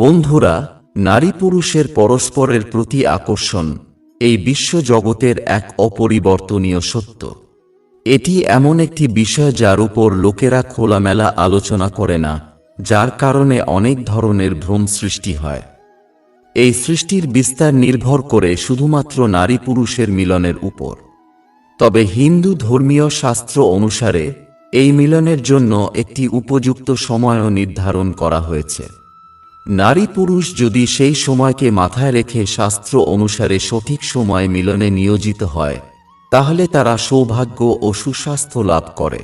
বন্ধুরা নারী পুরুষের পরস্পরের প্রতি আকর্ষণ, এই বিশ্বজগতের এক অপরিবর্তনীয় সত্য। এটি এমন একটি বিষয় যার উপর লোকেরা খোলামেলা আলোচনা করে না, যার কারণে অনেক ধরনের ভ্রম সৃষ্টি হয়। এই সৃষ্টির বিস্তার নির্ভর করে শুধুমাত্র নারী পুরুষের মিলনের উপর। তবে হিন্দু ধর্মীয় শাস্ত্র অনুসারে, এই মিলনের জন্য একটি উপযুক্ত সময়ও নির্ধারণ করা হয়েছে। নারী পুরুষ যদি সেই সময়কে মাথায় রেখে শাস্ত্র অনুসারে সঠিক সময় মিলনে নিয়োজিত হয়, তাহলে তারা সৌভাগ্য ও সুস্বাস্থ্য লাভ করে।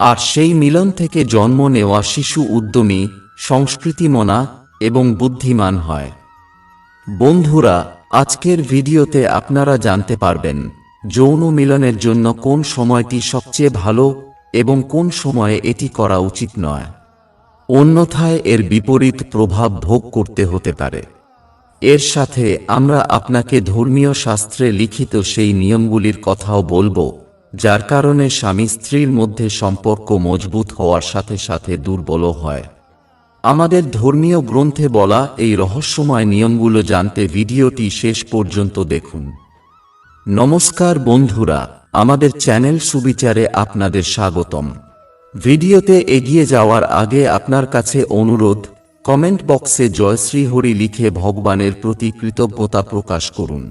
আর সেই মিলন থেকে জন্ম নেওয়া শিশু উদ্যমী, সংস্কৃতিমনা এবং বুদ্ধিমান হয়। বন্ধুরা, আজকের ভিডিওতে আপনারা জানতে পারবেন, যৌন মিলনের জন্য কোন সময়টি সবচেয়ে ভালো এবং কোন সময়ে এটি করা উচিত নয়। অন্যথায় এর বিপরীত প্রভাব ভোগ করতে হতে পারে। এর সাথে আমরা আপনাকে ধর্মীয় শাস্ত্রে লিখিত সেই নিয়মগুলির কথাও বলব, যার কারণে স্বামী স্ত্রীর মধ্যে সম্পর্ক মজবুত হওয়ার সাথে সাথে দুর্বলও হয়। আমাদের ধর্মীয় গ্রন্থে বলা এই রহস্যময় নিয়মগুলো জানতে ভিডিওটি শেষ পর্যন্ত দেখুন। নমস্কার বন্ধুরা, আমাদের চ্যানেল সুবিচারে আপনাদের স্বাগতম। ভিডিওতে এগিয়ে যাওয়ার আগে আপনার কাছে অনুরোধ, কমেন্ট বক্সে জয়শ্রী হরি লিখে ভগবানের প্রতি কৃতজ্ঞতা প্রকাশ করুন।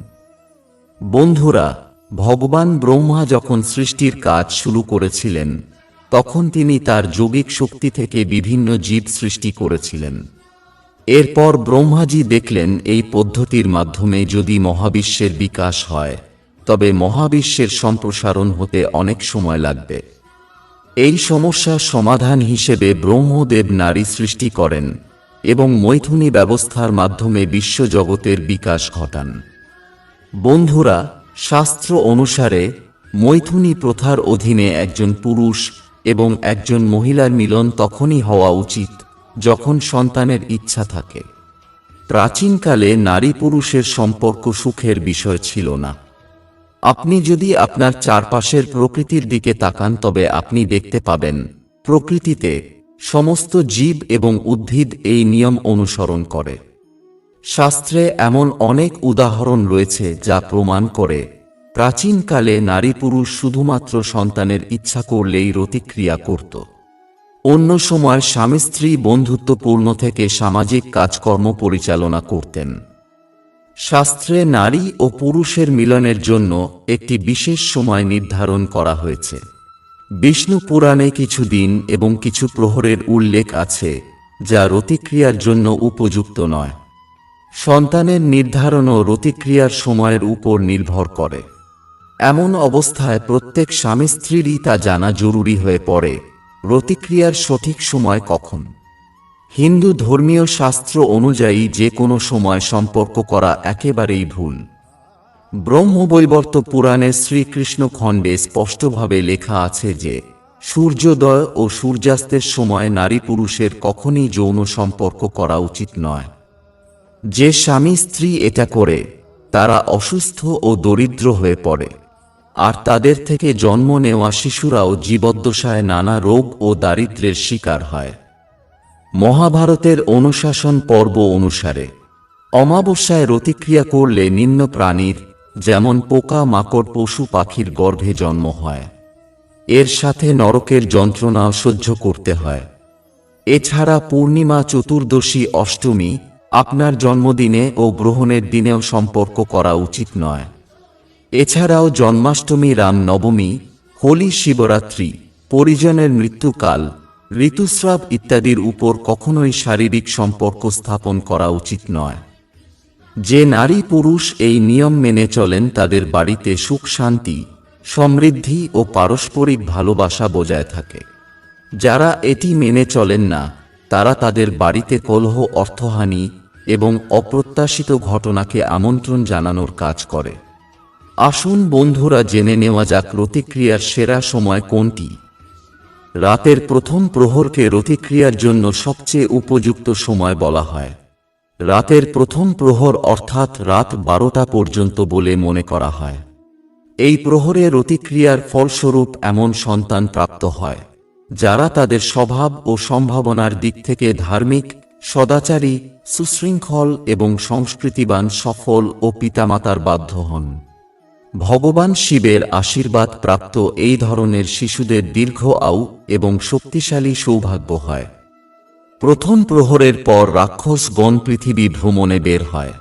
বন্ধুরা, ভগবান ব্রহ্মা যখন সৃষ্টির কাজ শুরু করেছিলেন, তখন তিনি তার যোগিক শক্তি থেকে বিভিন্ন জীব সৃষ্টি করেছিলেন। এরপর ব্রহ্মাজি দেখলেন এই পদ্ধতির মাধ্যমে যদি মহাবিশ্বের বিকাশ হয়, তবে মহাবিশ্বের সম্প্রসারণ হতে অনেক সময় লাগবে। এই সমস্যার সমাধান হিসেবে ব্রহ্মদেব নারী সৃষ্টি করেন এবং মৈথুনী ব্যবস্থার মাধ্যমে বিশ্বজগতের বিকাশ ঘটান। বন্ধুরা, শাস্ত্র অনুসারে মৈথুনী প্রথার অধীনে একজন পুরুষ এবং একজন মহিলার মিলন তখনই হওয়া উচিত যখন সন্তানের ইচ্ছা থাকে। প্রাচীনকালে নারী পুরুষের সম্পর্ক সুখের বিষয় ছিল না। আপনি যদি আপনার চারপাশের প্রকৃতির দিকে তাকান, তবে আপনি দেখতে পাবেন, প্রকৃতিতে সমস্ত জীব এবং উদ্ভিদ এই নিয়ম অনুসরণ করে। শাস্ত্রে এমন অনেক উদাহরণ রয়েছে যা প্রমাণ করে, প্রাচীনকালে নারী পুরুষ শুধুমাত্র সন্তানের ইচ্ছা করলেই রতিক্রিয়া করত। অন্য সময় স্বামী স্ত্রী বন্ধুত্বপূর্ণ থেকে সামাজিক কাজকর্ম পরিচালনা করতেন। শাস্ত্রে নারী ও পুরুষের মিলনের জন্য একটি বিশেষ সময় নির্ধারণ করা হয়েছে। বিষ্ণু পুরাণে কিছু দিন এবং কিছু প্রহরের উল্লেখ আছে, যা রতিক্রিয়ার জন্য উপযুক্ত নয়। সন্তানের নির্ধারণও রতিক্রিয়ার সময়ের উপর নির্ভর করে। এমন অবস্থায় প্রত্যেক স্বামী স্ত্রীরই তা জানা জরুরি হয়ে পড়ে, রতিক্রিয়ার সঠিক সময় কখন। হিন্দু ধর্মীয় শাস্ত্র অনুযায়ী যে কোনো সময় সম্পর্ক করা একেবারেই ভুল। ব্রহ্মবৈবর্ত পুরাণে শ্রীকৃষ্ণ খণ্ডে স্পষ্টভাবে লেখা আছে যে, সূর্যোদয় ও সূর্যাস্তের সময় নারী পুরুষের কখনই যৌন সম্পর্ক করা উচিত নয়। যে স্বামী স্ত্রী এটা করে, তারা অসুস্থ ও দরিদ্র হয়ে পড়ে। আর তাদের থেকে জন্ম নেওয়া শিশুরাও জীবদ্দশায় নানা রোগ ও দারিদ্র্যের শিকার হয়। মহাভারতের অনুশাসন পর্ব অনুসারে অমাবস্যায় রতিক্রিয়া করলে নিম্ন প্রাণীর, যেমন পোকা মাকড় পশু পাখির গর্ভে জন্ম হয়। এর সাথে নরকের যন্ত্রণাও সহ্য করতে হয়। এছাড়া পূর্ণিমা চতুর্দশী অষ্টমী আপনার জন্মদিনে ও গ্রহণের দিনেও সম্পর্ক করা উচিত নয়। এছাড়াও জন্মাষ্টমী, রাম নবমী, হোলি, শিবরাত্রি, পরিজনের মৃত্যুকাল ঋতুস্রাব ইত্যাদির উপর কখনোই শারীরিক সম্পর্ক স্থাপন করা উচিত নয়। যে নারী পুরুষ এই নিয়ম মেনে চলেন তাদের বাড়িতে সুখ, শান্তি, সমৃদ্ধি ও পারস্পরিক ভালোবাসা বজায় থাকে। যারা এটি মেনে চলেন না, তারা তাদের বাড়িতে কলহ, অর্থহানি এবং অপ্রত্যাশিত ঘটনাকে আমন্ত্রণ জানানোর কাজ করে। আসুন বন্ধুরা জেনে নেওয়া যাক প্রতিক্রিয়ার সেরা সময় কোনটি। রাতের প্রথম প্রহরকে রতিক্রিয়ার জন্য সবচেয়ে উপযুক্ত সময় বলা হয়। রাতের প্রথম প্রহর অর্থাৎ রাত বারোটা পর্যন্ত বলে মনে করা হয়। এই প্রহরে রতিক্রিয়ার ফলস্বরূপ এমন সন্তান প্রাপ্ত হয়, যারা তাদের স্বভাব ও সম্ভাবনার দিক থেকে ধার্মিক, সদাচারী, সুশৃঙ্খল এবং সংস্কৃতিবান সফল ও পিতামাতার বাধ্য হন। ভগবান শিবের আশীর্বাদ প্রাপ্ত এই ধরনের শিশুদের দীর্ঘ আউ এবং শক্তিশালী সৌভাগ্য হয়। প্রথম প্রহরের পর রাক্ষসগণ পৃথিবী ভ্রমণে বের হয়।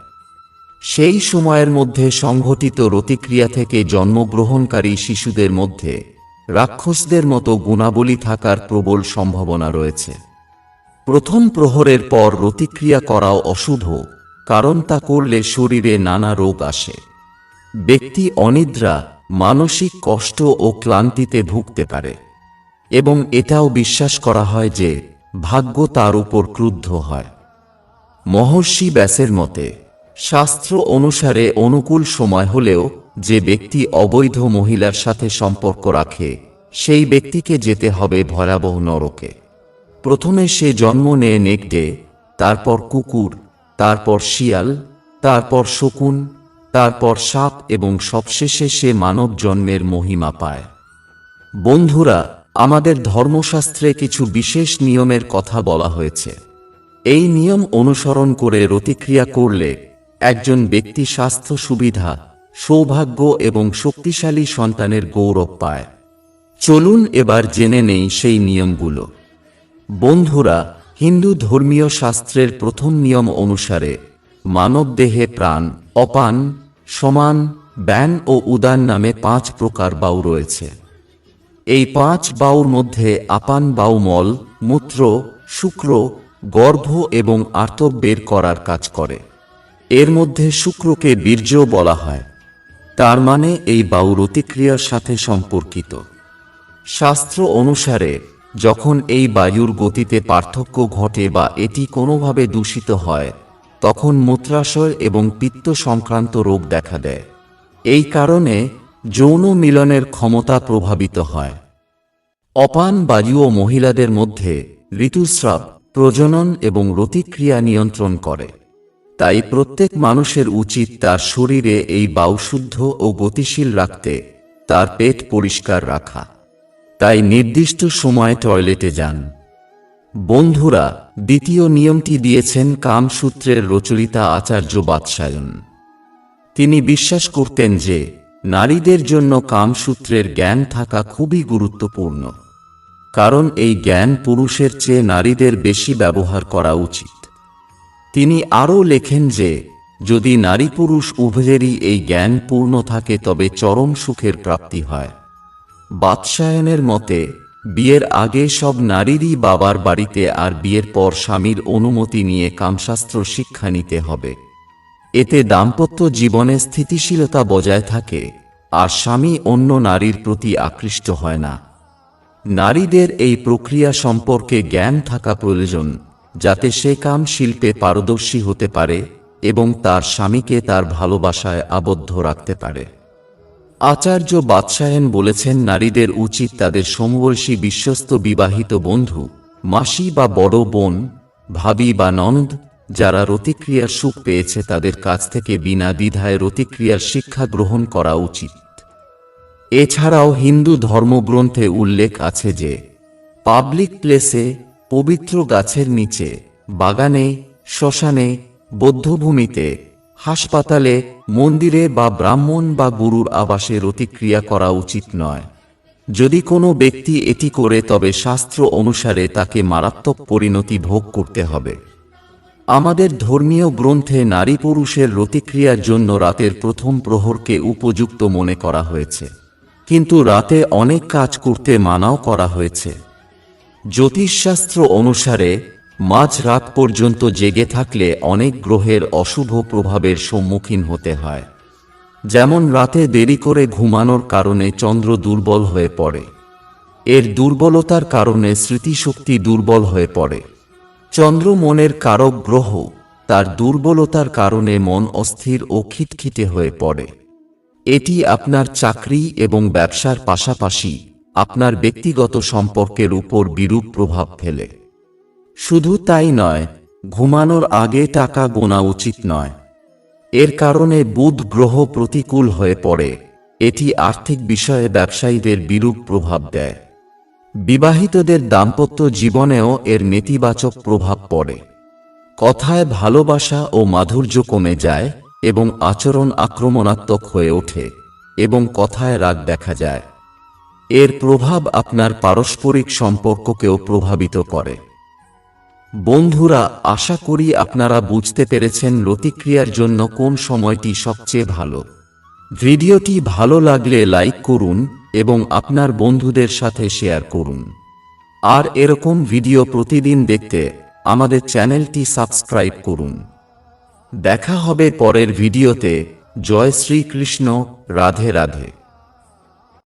সেই সময়ের মধ্যে সংঘটিত রতিক্রিয়া থেকে জন্মগ্রহণকারী শিশুদের মধ্যে রাক্ষসদের মতো গুণাবলী থাকার প্রবল সম্ভাবনা রয়েছে। প্রথম প্রহরের পর রতিক্রিয়া করাও অশুভ, কারণ তা করলে শরীরে নানা রোগ আসে। ব্যক্তি অনিদ্রা, মানসিক কষ্ট ও ক্লান্তিতে ভুগতে পারে। এবং এটাও বিশ্বাস করা হয় যে, ভাগ্য তার উপর ক্রুদ্ধ হয়। মহর্ষি ব্যাসের মতে, শাস্ত্র অনুসারে অনুকূল সময় হলেও যে ব্যক্তি অবৈধ মহিলার সাথে সম্পর্ক রাখে, সেই ব্যক্তিকে যেতে হবে ভয়াবহ নরকে। প্রথমে সে জন্ম নেয় নেকড়ে, তারপর কুকুর, তারপর শিয়াল, তারপর শকুন তারপর সাপ এবং সবশেষে সে মানব জন্মের মহিমা পায়। বন্ধুরা, আমাদের ধর্মশাস্ত্রে কিছু বিশেষ নিয়মের কথা বলা হয়েছে। এই নিয়ম অনুসরণ করে রতিক্রিয়া করলে একজন ব্যক্তি স্বাস্থ্য সুবিধা, সৌভাগ্য এবং শক্তিশালী সন্তানের গৌরব পায়। চলুন এবার জেনে নেই সেই নিয়মগুলো। বন্ধুরা, হিন্দু ধর্মীয় শাস্ত্রের প্রথম নিয়ম অনুসারে মানবদেহে প্রাণ অপান সমান ব্যান ও উদান নামে পাঁচ প্রকার বাউ রয়েছে। এই পাঁচ বাউর মধ্যে আপান বাউ মল মূত্র, শুক্র, গর্ভ এবং আর্তব বের করার কাজ করে। এর মধ্যে শুক্রকে বীর্য বলা হয়। তার মানে এই বাউ রতিক্রিয়ার সাথে সম্পর্কিত। শাস্ত্র অনুসারে, যখন এই বায়ুর গতিতে পার্থক্য ঘটে বা এটি কোনোভাবে দূষিত হয় তখন মূত্রাশয় এবং পিত্ত সংক্রান্ত রোগ দেখা দেয়। এই কারণে যৌন মিলনের ক্ষমতা প্রভাবিত হয়। অপান বায়ুও মহিলাদের মধ্যে ঋতুস্রাব, প্রজনন এবং রতিক্রিয়া নিয়ন্ত্রণ করে। তাই প্রত্যেক মানুষের উচিত তার শরীরে এই বাউশুদ্ধ ও গতিশীল রাখতে, তার পেট পরিষ্কার রাখা। তাই নির্দিষ্ট সময় টয়লেটে যান। বন্ধুরা দ্বিতীয় নিয়মটি দিয়েছেন কামসূত্রের রচয়িতা আচার্য বাৎসায়ন তিনি বিশ্বাস করতেন যে, নারীদের জন্য কামসূত্রের জ্ঞান থাকা খুবই গুরুত্বপূর্ণ। কারণ এই জ্ঞান পুরুষের চেয়ে নারীদের বেশি ব্যবহার করা উচিত। তিনি আরও লেখেন যে, যদি নারী পুরুষ উভয়েরই এই জ্ঞান পূর্ণ থাকে তবে চরম সুখের প্রাপ্তি হয়। বাদশায়নের মতে বিয়ের আগে সব নারীরই বাবার বাড়িতে আর বিয়ের পর স্বামীর অনুমতি নিয়ে কামশাস্ত্র শিক্ষা নিতে হবে। এতে দাম্পত্য জীবনে স্থিতিশীলতা বজায় থাকে, আর স্বামী অন্য নারীর প্রতি আকৃষ্ট হয় না। নারীদের এই প্রক্রিয়া সম্পর্কে জ্ঞান থাকা প্রয়োজন, যাতে সে কাম শিল্পে পারদর্শী হতে পারে এবং তার স্বামীকে তার ভালোবাসায় আবদ্ধ রাখতে পারে। আচার্য বাদশায়ন বলেছেন, নারীদের উচিত তাদের সমবয়সী বিশ্বস্ত বিবাহিত বন্ধু, মাসি বা বড় বোন, ভাবি বা ননদ, যারা রতিক্রিয়ার সুখ পেয়েছে তাদের কাছ থেকে বিনা দ্বিধায় রতিক্রিয়ার শিক্ষা গ্রহণ করা উচিত। এছাড়াও হিন্দু ধর্মগ্রন্থে উল্লেখ আছে যে, পাবলিক প্লেসে পবিত্র গাছের নিচে, বাগানে, শ্মশানে, বৌদ্ধভূমিতে হাসপাতালে, মন্দিরে বা ব্রাহ্মণ বা গুরুর আবাসে রতিক্রিয়া করা উচিত নয়। যদি কোনো ব্যক্তি এটি করে, তবে শাস্ত্র অনুসারে তাকে মারাত্মক পরিণতি ভোগ করতে হবে। আমাদের ধর্মীয় গ্রন্থে নারী পুরুষের রতিক্রিয়ার জন্য রাতের প্রথম প্রহরকে উপযুক্ত মনে করা হয়েছে। কিন্তু রাতে অনেক কাজ করতে মানাও করা হয়েছে। জ্যোতিষশাস্ত্র অনুসারে মাঝ রাত পর্যন্ত জেগে থাকলে অনেক গ্রহের অশুভ প্রভাবের সম্মুখীন হতে হয়। যেমন রাতে দেরি করে ঘুমানোর কারণে চন্দ্র দুর্বল হয়ে পড়ে। এর দুর্বলতার কারণে স্মৃতিশক্তি দুর্বল হয়ে পড়ে। চন্দ্র মনের কারক গ্রহ, তার দুর্বলতার কারণে মন অস্থির ও খিটখিটে হয়ে পড়ে। এটি আপনার চাকরি এবং ব্যবসার পাশাপাশি আপনার ব্যক্তিগত সম্পর্কের উপর বিরূপ প্রভাব ফেলে। শুধু তাই নয়, ঘুমানোর আগে টাকা গোনা উচিত নয়। এর কারণে বুধ গ্রহ প্রতিকূল হয়ে পড়ে। এটি আর্থিক বিষয়ে ব্যবসায়ীদের বিরূপ প্রভাব দেয়। বিবাহিতদের দাম্পত্য জীবনেও এর নেতিবাচক প্রভাব পড়ে। কথায় ভালোবাসা ও মাধুর্য কমে যায় এবং আচরণ আক্রমণাত্মক হয়ে ওঠে এবং কথায় রাগ দেখা যায়। এর প্রভাব আপনার পারস্পরিক সম্পর্ককেও প্রভাবিত করে। বন্ধুরা, আশা করি আপনারা বুঝতে পেরেছেন প্রতিক্রিয়ার জন্য কোন সময়টি সবচেয়ে ভালো। ভিডিওটি ভালো লাগলে লাইক করুন এবং আপনার বন্ধুদের সাথে শেয়ার করুন। আর এরকম ভিডিও প্রতিদিন দেখতে আমাদের চ্যানেলটি সাবস্ক্রাইব করুন। দেখা হবে পরের ভিডিওতে। জয় শ্রীকৃষ্ণ, রাধে রাধে।